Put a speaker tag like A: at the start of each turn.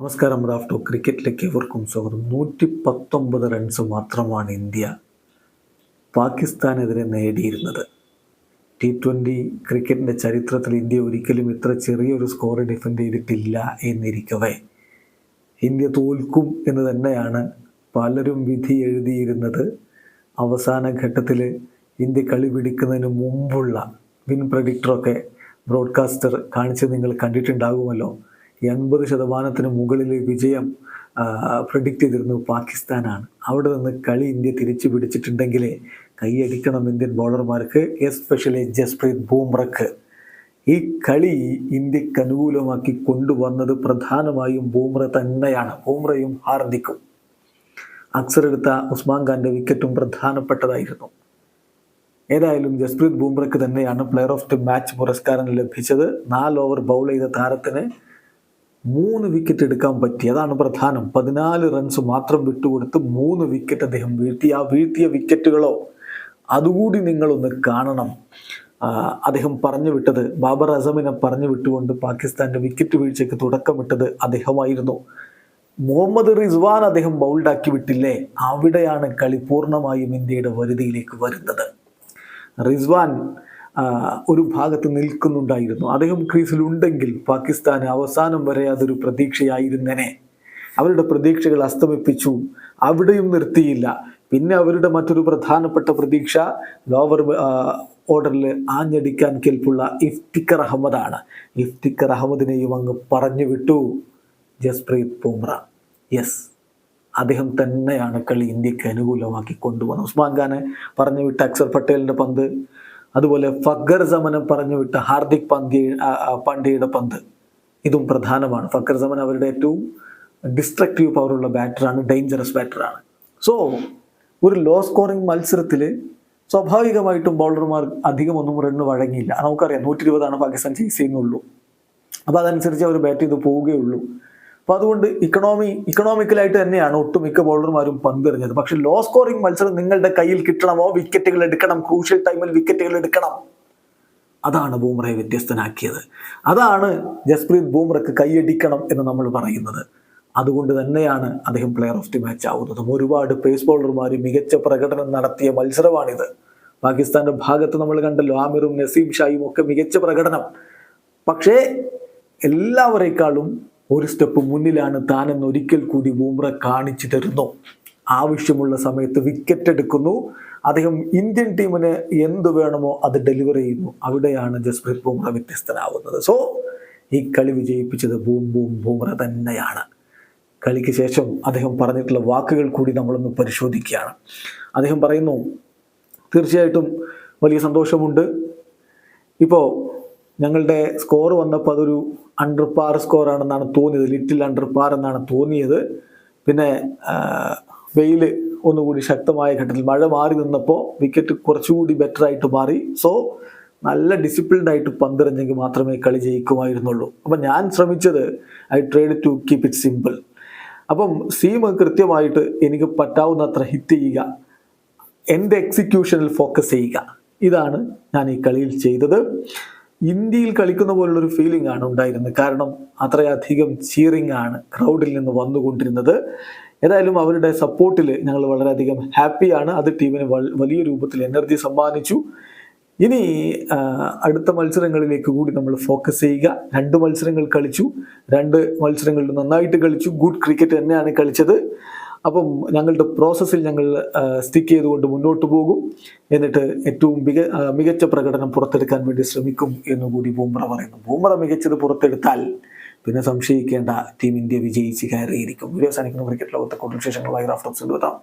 A: നമസ്കാരം റാഫ്റ്റോ ക്രിക്കറ്റിലേക്ക് എവർക്കും സ്വാഗതം. നൂറ്റി പത്തൊമ്പത് റൺസ് മാത്രമാണ് ഇന്ത്യ പാകിസ്ഥാനെതിരെ നേടിയിരുന്നത്. ടി ട്വന്റി ക്രിക്കറ്റിന്റെ ചരിത്രത്തിൽ ഇന്ത്യ ഒരിക്കലും ഇത്ര ചെറിയൊരു സ്കോർ ഡിഫെൻഡ് ചെയ്തിട്ടില്ല എന്നിരിക്കവേ. ഇന്ത്യ തോൽക്കും എന്ന് തന്നെയാണ് പലരും വിധി എഴുതിയിരുന്നത്. അവസാന ഘട്ടത്തിൽ ഇന്ത്യ കളി പിടിക്കുന്നതിന് മുമ്പുള്ള വിൻ പ്രഡിക്ടറൊക്കെ ബ്രോഡ്കാസ്റ്റർ കാണിച്ച് നിങ്ങൾ കണ്ടിട്ടുണ്ടാകുമല്ലോ. എൺപത് ശതമാനത്തിന് മുകളിൽ വിജയം പ്രഡിക്റ്റ് ചെയ്തിരുന്നു പാകിസ്ഥാനാണ്. അവിടെ നിന്ന് കളി ഇന്ത്യ തിരിച്ചു പിടിച്ചിട്ടുണ്ടെങ്കിൽ കൈയടിക്കണം ഇന്ത്യൻ ബോളർമാർക്ക് എസ്പെഷ്യലി ജസ്പ്രീത് ബൂംറക്ക്. ഈ കളി ഇന്ത്യയ്ക്ക് അനുകൂലമാക്കി കൊണ്ടുവന്നത് പ്രധാനമായും ബൂംറ തന്നെയാണ്. ബൂംറയും ഹാർദിക്കും. അക്സർ എടുത്ത ഉസ്മാൻ ഖാന്റെ വിക്കറ്റും പ്രധാനപ്പെട്ടതായിരുന്നു. ഏതായാലും ജസ്പ്രീത് ബൂംറയ്ക്ക് തന്നെയാണ് പ്ലെയർ ഓഫ് ദി മാച്ച് പുരസ്കാരം ലഭിച്ചത്. നാല് ഓവർ ബൗൾ ചെയ്ത താരത്തിന് മൂന്ന് വിക്കറ്റ് എടുക്കാൻ പറ്റി. അതാണ് പ്രധാനം. പതിനാല് റൺസ് മാത്രം വിട്ടുകൊടുത്ത് മൂന്ന് വിക്കറ്റ് അദ്ദേഹം വീഴ്ത്തി. ആ വീഴ്ത്തിയ വിക്കറ്റുകളോ അതുകൂടി നിങ്ങളൊന്ന് കാണണം. അദ്ദേഹം പറഞ്ഞു വിട്ടത് ബാബർ അസമിനെ പറഞ്ഞു വിട്ടുകൊണ്ട് പാകിസ്ഥാന്റെ വിക്കറ്റ് വീഴ്ചയ്ക്ക് തുടക്കമിട്ടത് അദ്ദേഹമായിരുന്നു. മുഹമ്മദ് റിസ്വാൻ അദ്ദേഹം ബൗൾഡാക്കി വിട്ടില്ലേ? അവിടെയാണ് കളി പൂർണമായും ഇന്ത്യയുടെ വരുതിയിലേക്ക് വരുന്നത്. റിസ്വാൻ ഒരു ഭാഗത്ത് നിൽക്കുന്നുണ്ടായിരുന്നു. അദ്ദേഹം ക്രീസിലുണ്ടെങ്കിൽ പാകിസ്ഥാന് അവസാനം വരെ അതൊരു പ്രതീക്ഷയായിരുന്നേനെ. അവരുടെ പ്രതീക്ഷകൾ അസ്തമിപ്പിച്ചു. അവിടെയും നിർത്തിയില്ല. പിന്നെ അവരുടെ മറ്റൊരു പ്രധാനപ്പെട്ട പ്രതീക്ഷ ലോവർ ഓർഡറിൽ ആഞ്ഞടിക്കാൻ കേൾപ്പുള്ള ഇഫ്തിക്കർ അഹമ്മദാണ്. ഇഫ്തിക്കർ അഹമ്മദിനെയും അങ്ങ് പറഞ്ഞു വിട്ടു ജസ്പ്രീത് ബുംറ. യെസ് അദ്ദേഹം തന്നെയാണ് കളി ഇന്ത്യയ്ക്ക് അനുകൂലമാക്കി കൊണ്ടുവന്നത് ഉസ്മാൻ ഖാനെ പറഞ്ഞു വിട്ട അക്സർ പട്ടേലിന്റെ പന്ത് അതുപോലെ ഫക്കർ സമനം പറഞ്ഞു വിട്ട ഹാർദിക് പാണ്ഡ്യ പാണ്ഡ്യയുടെ പന്ത്. ഇതും പ്രധാനമാണ്. ഫക്കർ സമൻ അവരുടെ ഏറ്റവും ഡിസ്ട്രക്റ്റീവ് പവറുള്ള ബാറ്ററാണ് ഡേഞ്ചറസ് ബാറ്ററാണ് സോ ഒരു ലോ സ്കോറിംഗ് മത്സരത്തിൽ സ്വാഭാവികമായിട്ടും ബൗളർമാർ അധികമൊന്നും റണ്ണ് വഴങ്ങിയില്ല. നമുക്കറിയാം നൂറ്റി ഇരുപതാണ് പാകിസ്ഥാൻ ചേസ് ചെയ്യുന്നുള്ളൂ. അപ്പോൾ അതനുസരിച്ച് അവർ ബാറ്റ് ചെയ്ത് പോവുകയുള്ളൂ. അപ്പോൾ അതുകൊണ്ട് ഇക്കണോമി ഇക്കണോമിക്കലായിട്ട് തന്നെയാണ് ഒട്ടുമിക്ക ബൗളർമാരും പന്തെറിഞ്ഞത്. പക്ഷെ ലോ സ്കോറിംഗ് മത്സരം നിങ്ങളുടെ കയ്യിൽ കിട്ടണമോ? വിക്കറ്റുകൾ എടുക്കണം. ക്രൂഷ്യൽ ടൈമിൽ വിക്കറ്റുകൾ എടുക്കണം. അതാണ് ബൂമറയെ വ്യത്യസ്തനാക്കിയത്. അതാണ് ജസ്പ്രീത് ബൂമറക്ക് കൈയടിക്കണം എന്ന് നമ്മൾ പറയുന്നത്. അതുകൊണ്ട് തന്നെയാണ് അദ്ദേഹം പ്ലെയർ ഓഫ് ദി മാച്ച് ആവുന്നതും. ഒരുപാട് പേസ് ബൗളർമാർ മികച്ച പ്രകടനം നടത്തിയ മത്സരമാണിത്. പാകിസ്ഥാന്റെ ഭാഗത്ത് നമ്മൾ കണ്ടല്ലോ ആമിറും നസീം ഷായും ഒക്കെ മികച്ച പ്രകടനം. പക്ഷേ എല്ലാവരെക്കാളും ഒരു സ്റ്റെപ്പ് മുന്നിലാണ് താനെന്ന് ഒരിക്കൽ കൂടി ബൂമ്ര കാണിച്ചു തരുന്നു. ആവശ്യമുള്ള സമയത്ത് വിക്കറ്റ് എടുക്കുന്നു. അദ്ദേഹം ഇന്ത്യൻ ടീമിന് എന്ത് വേണമോ അത് ഡെലിവർ ചെയ്യുന്നു. അവിടെയാണ് ജസ്പ്രീത് ബൂമ്ര വ്യത്യസ്തനാവുന്നത്. സോ ഈ കളി വിജയിപ്പിച്ചത് ബൂം ബൂം ബൂമ്ര തന്നെയാണ്. കളിക്ക് ശേഷം അദ്ദേഹം പറഞ്ഞിട്ടുള്ള വാക്കുകൾ കൂടി നമ്മളൊന്ന് പരിശോധിക്കുകയാണ്. അദ്ദേഹം പറയുന്നു തീർച്ചയായിട്ടും വലിയ സന്തോഷമുണ്ട്. ഇപ്പോൾ ഞങ്ങളുടെ സ്കോർ വന്നപ്പോൾ അതൊരു അണ്ടർ പാർ സ്കോർ ആണെന്നാണ് തോന്നിയത് ലിറ്റിൽ അണ്ടർ പാർ എന്നാണ് തോന്നിയത്. പിന്നെ വെയിൽ ഒന്നുകൂടി ശക്തമായ ഘട്ടത്തിൽ മഴ മാറി നിന്നപ്പോൾ വിക്കറ്റ് കുറച്ചുകൂടി ബെറ്റർ ആയിട്ട് മാറി. സോ നല്ല ഡിസിപ്ലിൻഡ് ആയിട്ട് പന്തിറഞ്ഞെങ്കിൽ മാത്രമേ കളി ജയിക്കുമായിരുന്നുള്ളൂ. അപ്പം ഞാൻ ശ്രമിച്ചത് I tried to keep it simple അപ്പം സീം കൃത്യമായിട്ട് എനിക്ക് പറ്റാവുന്നത്ര ഹിറ്റ് ചെയ്യുക എന്റെ എക്സിക്യൂഷനിൽ ഫോക്കസ് ചെയ്യുക. ഇതാണ് ഞാൻ ഈ കളിയിൽ ചെയ്തത്. ഇന്ത്യയിൽ കളിക്കുന്ന പോലുള്ളൊരു ഫീലിംഗ് ആണ് ഉണ്ടായിരുന്നത്. കാരണം അത്രയധികം ചീറിംഗ് ആണ് ക്രൗഡിൽ നിന്ന് വന്നുകൊണ്ടിരുന്നത്. ഏതായാലും അവരുടെ സപ്പോർട്ടിൽ ഞങ്ങൾ വളരെയധികം ഹാപ്പിയാണ് അത് ടീമിന് വലിയ രൂപത്തിൽ എനർജി സമ്മാനിച്ചു. ഇനി അടുത്ത മത്സരങ്ങളിലേക്ക് കൂടി നമ്മൾ ഫോക്കസ് ചെയ്യുക. രണ്ട് മത്സരങ്ങൾ കളിച്ചു. രണ്ട് മത്സരങ്ങളിൽ നന്നായിട്ട് കളിച്ചു. ഗുഡ് ക്രിക്കറ്റ് തന്നെയാണ് കളിച്ചത്. അപ്പം ഞങ്ങളുടെ പ്രോസസ്സിൽ ഞങ്ങൾ സ്റ്റിക്ക് ചെയ്തുകൊണ്ട് മുന്നോട്ട് പോകും. എന്നിട്ട് ഏറ്റവും മിക മികച്ച പ്രകടനം പുറത്തെടുക്കാൻ വേണ്ടി ശ്രമിക്കും എന്നുകൂടി ബൂമ്ര പറയുന്നു. ബൂമ്ര മികച്ചത് പുറത്തെടുത്താൽ പിന്നെ സംശയിക്കേണ്ട ടീം ഇന്ത്യ വിജയിച്ച് കയറിയിരിക്കും. വീഡിയോ സാധിക്കുന്ന ക്രിക്കറ്റ് ലോകത്തെ കൂടുതൽ വിശേഷങ്ങളുമായി റാഫ്റ്റോക്സ് എഴുതാം